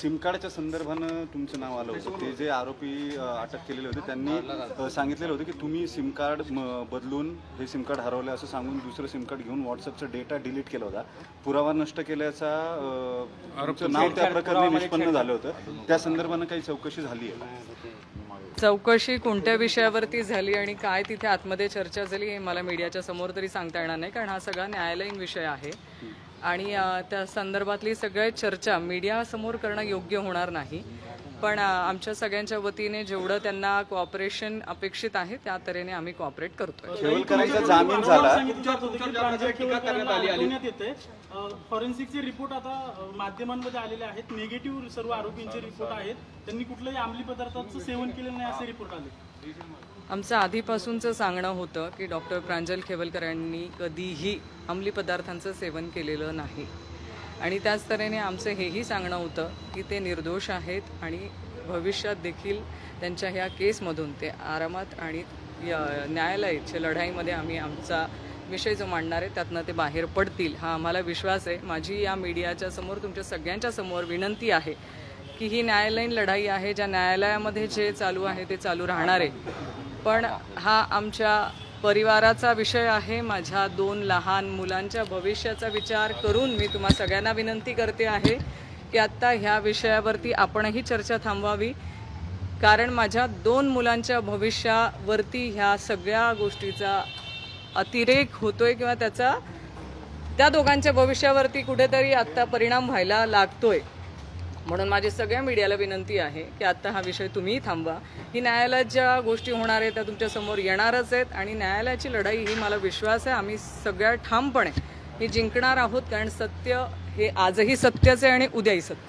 SIM कार्डच्या संदर्भानं तुमचं नाव आलं होतं. ते जे आरोपी अ, अटक केलेले होते त्यांनी अ, सांगितलेलं होतं की तुम्ही सिम कार्ड म, बदलून हे सिम कार्ड हरवलं असं सांगून दुसरं सिम कार्ड घेऊन व्हॉट्सअपचा डेटा डिलीट केला होता. पुरावा नष्ट केल्याचा अ, तुमचं नाव त्या प्रकरणी निष्पन्न झालं होतं. त्या संदर्भानं काही चौकशी झाली आहे चौकशी कोणत्या विषयावरती झाली आणि काय तिथे आतमध्ये चर्चा झाली हे मला मीडियाच्या समोर तरी सांगता येणार नाही कारण हा सगळा न्यायालयीन विषय आहे. आणि त्या संदर्भातली सगळी चर्चा मीडियासमोर करणं योग्य होणार नाही. पण आमच्या सगळ्यांच्या वतीने जेवढं त्यांना कॉपरेशन अपेक्षित आहे त्या तऱ्हेने आम्ही कॉपरेट करतोय. खेवलकरांचा जामीन झाला. फॉरेन्सिकचे रिपोर्ट आता माध्यमांमध्ये आलेले आहेत. निगेटिव्ह सर्व आरोपींचे रिपोर्ट आहेत. त्यांनी कुठल्याही अंमली पदार्थाचं सेवन केलेलं नाही असे रिपोर्ट आले. आमचं आधीपासूनचं सांगणं होतं की डॉक्टर प्रांजल खेवलकर यांनी कधीही अंमली पदार्थांचं सेवन केलेलं नाही. आणि त्याच तऱ्हेने आमचं हेही सांगणं होतं की ते निर्दोष आहेत आणि भविष्यात देखील त्यांच्या ह्या केसमधून ते आरामात आणि न्यायालयाच्या लढाईमध्ये आम्ही आमचा विषय जो मांडणार आहे त्यातनं ते बाहेर पडतील हा आम्हाला विश्वास आहे. माझी या मीडियाच्या समोर तुमच्या सगळ्यांच्या समोर विनंती आहे की ही न्यायालयीन लढाई आहे ज्या न्यायालयामध्ये जे चालू आहे ते चालू राहणार आहे. पण हा आमच्या परिवाराचा विषय आहे. माझ्या दोन लहान मुलांच्या भविष्याचा विचार करून मी तुम्हा सगळ्यांना विनंती करते आहे की आत्ता ह्या विषयावरती आपणही चर्चा थांबवावी. कारण माझ्या दोन मुलांच्या भविष्यावरती ह्या सगळ्या गोष्टीचा अतिरेक होतोय किंवा त्याचा त्या दोघांच्या भविष्यावरती कुठेतरी आत्ता परिणाम व्हायला लागतोय. म्हणून माझी सगळ्या मीडियाला विनंती आहे की आत्ता हा विषय तुम्हीही थांबवा. ही न्यायालयात ज्या गोष्टी होणार आहेत त्या तुमच्यासमोर येणारच आहेत आणि न्यायालयाची लढाई ही मला विश्वास आहे. आम्ही सगळ्या ठामपणे ही जिंकणार आहोत कारण सत्य हे आजही सत्यच आहे आणि उद्याही सत्य.